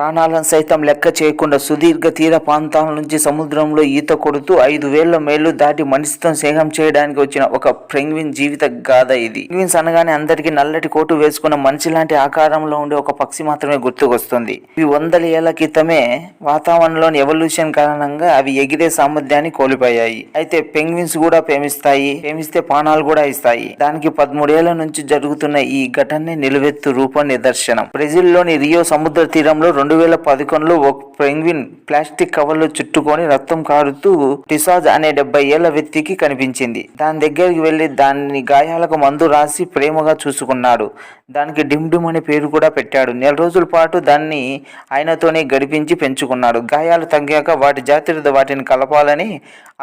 ప్రాణాలను సైతం లెక్క చేయకుండా సుదీర్ఘ తీర ప్రాంతాల నుంచి సముద్రంలో ఈత కొడుతూ ఐదు వేల మైళ్ళు దాటి మనిషితో స్నేహం చేయడానికి వచ్చిన ఒక పెంగ్విన్ జీవిత గాథ ఇది. పెంగ్విన్స్ అనగానే అందరికీ నల్లటి కోటు వేసుకున్న మనిషి లాంటి ఆకారంలో ఉండే ఒక పక్షి మాత్రమే గుర్తుకొస్తుంది. ఇవి వందల ఏళ్ళ క్రితమే వాతావరణంలోని ఎవల్యూషన్ కారణంగా అవి ఎగిరే సామర్థ్యాన్ని కోల్పోయాయి. అయితే పెంగ్విన్స్ కూడా ప్రేమిస్తాయి ప్రేమిస్తే ప్రాణాలు కూడా ఇస్తాయి. దానికి పదమూడేళ్ళ నుంచి జరుగుతున్న ఈ ఘటనే నిలువెత్తు రూప నిదర్శనం. బ్రెజిల్లోని రియో సముద్ర తీరంలో రెండు రెండు వేల పదకొండులో ఒక పెంగ్విన్ ప్లాస్టిక్ కవర్లు చుట్టుకొని రక్తం కారుతూ టిసాజ్ అనే డెబ్బై ఏళ్ళ వ్యక్తికి కనిపించింది. దాని దగ్గరికి వెళ్ళి దాని గాయాలకు మందు రాసి ప్రేమగా చూసుకున్నాడు. దానికి డిమ్ డిమ్ అనే పేరు కూడా పెట్టాడు. నెల రోజుల పాటు దాన్ని ఆయనతోనే గడిపించి పెంచుకున్నాడు. గాయాలు తగ్గాక వాటి జాతీయత వాటిని కలపాలని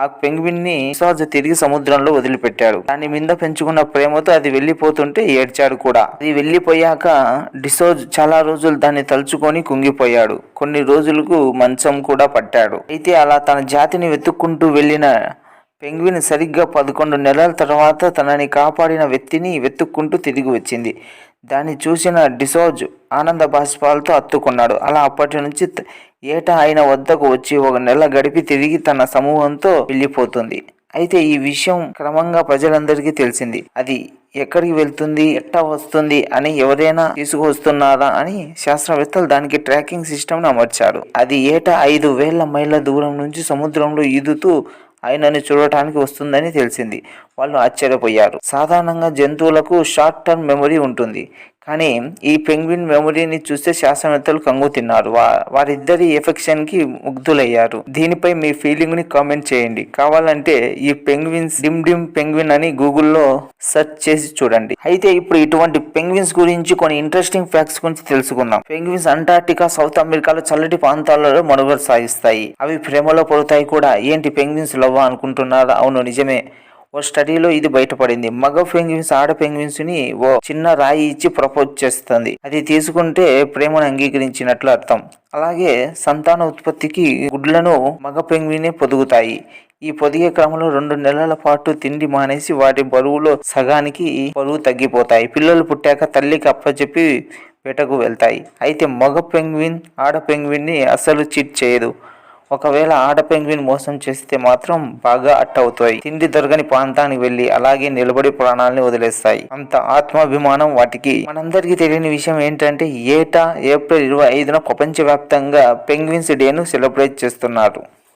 ఆ పెంగ్విన్ని టిసాజ్ తిరిగి సముద్రంలో వదిలిపెట్టాడు. దాని మీద పెంచుకున్న ప్రేమతో అది వెళ్ళిపోతుంటే ఏడ్చాడు కూడా. అది వెళ్ళిపోయాక డిసోజ్ చాలా రోజులు దాన్ని తలుచుకొని కుంగిపోయాడు. కొన్ని రోజులకు మంచం కూడా పట్టాడు. అయితే అలా తన జాతిని వెతుక్కుంటూ వెళ్ళిన పెంగ్విన్ సరిగ్గా పదకొండు నెలల తర్వాత తనని కాపాడిన వ్యక్తిని వెతుక్కుంటూ తిరిగి వచ్చింది. దాన్ని చూసిన డిసోజ్ ఆనంద బాష్పాలతో అత్తుకున్నాడు. అలా అప్పటి నుంచి ఏటా ఆయన వద్దకు వచ్చి ఒక నెల గడిపి తిరిగి తన సమూహంతో వెళ్ళిపోతుంది. అయితే ఈ విషయం క్రమంగా ప్రజలందరికీ తెలిసింది. అది ఎక్కడికి వెళ్తుంది ఎట్టా వస్తుంది అని ఎవరైనా తీసుకువస్తున్నారా అని శాస్త్రవేత్తలు దానికి ట్రాకింగ్ సిస్టమ్ను అమర్చారు. అది ఏటా ఐదు వేల మైళ్ళ దూరం నుంచి సముద్రంలో ఈదుతూ ఆయనను చూడటానికి వస్తుందని తెలిసింది. వాళ్ళు ఆశ్చర్యపోయారు. సాధారణంగా జంతువులకు షార్ట్ టర్మ్ మెమరీ ఉంటుంది. కానీ ఈ పెంగ్విన్ మెమరీని చూస్తే శాస్త్రవేత్తలు కంగు తిన్నారు. వారిద్దరి ఎఫెక్షన్కి ముగ్ధులయ్యారు. దీనిపై మీ ఫీలింగ్ని కామెంట్ చేయండి. కావాలంటే ఈ పెంగ్విన్స్ డిమ్ డిమ్ పెంగ్విన్ అని గూగుల్లో సెర్చ్ చేసి చూడండి. అయితే ఇప్పుడు ఇటువంటి పెంగ్విన్స్ గురించి కొన్ని ఇంట్రెస్టింగ్ ఫ్యాక్ట్స్ గురించి తెలుసుకుందాం. పెంగ్విన్స్ అంటార్టికా సౌత్ అమెరికాలో చల్లటి ప్రాంతాలలో మనుగడ సాగిస్తాయి. అవి ప్రేమలో పడతాయి కూడా. ఏంటి పెంగ్విన్స్ లవ్వా అనుకుంటున్నారా? అవును నిజమే. ఓ స్టడీలో ఇది బయటపడింది. మగ పెంగ్విన్స్ ఆడ పెంగ్విన్స్ని ఓ చిన్న రాయి ఇచ్చి ప్రపోజ్ చేస్తుంది. అది తీసుకుంటే ప్రేమను అంగీకరించినట్లు అర్థం. అలాగే సంతాన ఉత్పత్తికి గుడ్లను మగ పెంగ్వినే పొదుగుతాయి. ఈ పొదిగే క్రమంలో రెండు నెలల పాటు తిండి మానేసి వాటి బరువులో సగానికి బరువు తగ్గిపోతాయి. పిల్లలు పుట్టాక తల్లికి అప్పచెప్పి వేటకు వెళ్తాయి. అయితే మగ పెంగ్విన్ ఆడ పెంగ్విన్ని అస్సలు చీట్ చేయదు. ఒకవేళ ఆడ పెంగ్విన్ మోసం చేస్తే మాత్రం బాగా అట్ అవుతాయి తిండి దొరకని ప్రాంతానికి వెళ్ళి అలాగే నిలబడి ప్రాణాలని వదిలేస్తాయి. అంత ఆత్మాభిమానం వాటికి. మనందరికీ తెలియని విషయం ఏంటంటే ఏటా ఏప్రిల్ ఇరవై ఐదున ప్రపంచవ్యాప్తంగా పెంగ్విన్స్ డేను సెలబ్రేట్ చేస్తున్నారు.